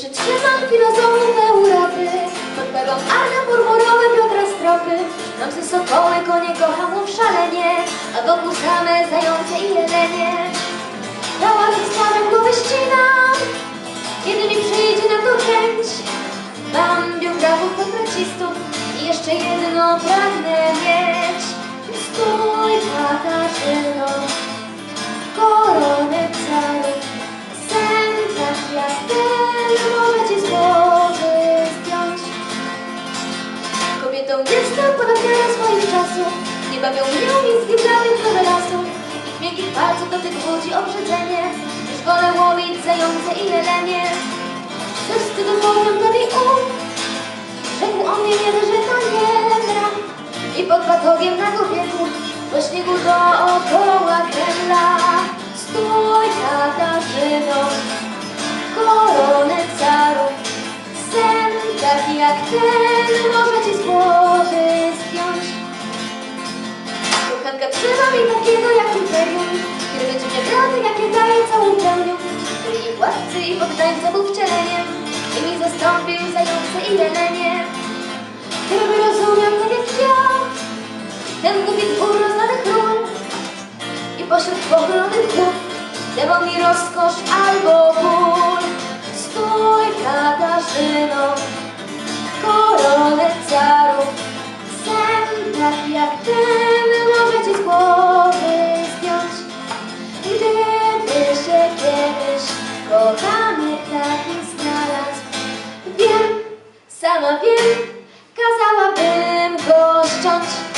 Czy trzymam filozofów Europy? Pod perłą arna murmurowe Piotra Stropy. Mam ze sokoły, konie kocham szalenie A wokół same zające i jelenie. Pałac stare głowy ścinam Kiedy mi przyjdzie na to chęć. Mam biografów portrecistów I jeszcze jedno pragnę mieć. Stój Katarzyno czasów Nie bawią mnie miejskich dawnych rewelarsów Ich miękkich palców dotyk budzi obrzydzenie. Już wolę łowić zające i jelenie Ze wstydu powiem tobie um Rzekł o mnie nie że nie gra. I pod batogiem na wieku Do śniegu dookoła Kremla Stój Katarzyno Koronę carów Sen taki jak ten Może ci z Kochanka trzyma mi takiego jak imperium Kiedy będzie mnie grany, jakie daje całą pełnią Który i władcy i poddańca był wcieleniem I mi zastąpił zające i jelenie. Gdyby rozumiał tak jak ja Ten głupi dwór roznanych ról I pośród pochylonych głów Dawał mi rozkosz albo ból. Stój Katarzyno Koronę rana wiem, kazałabym go ściąć.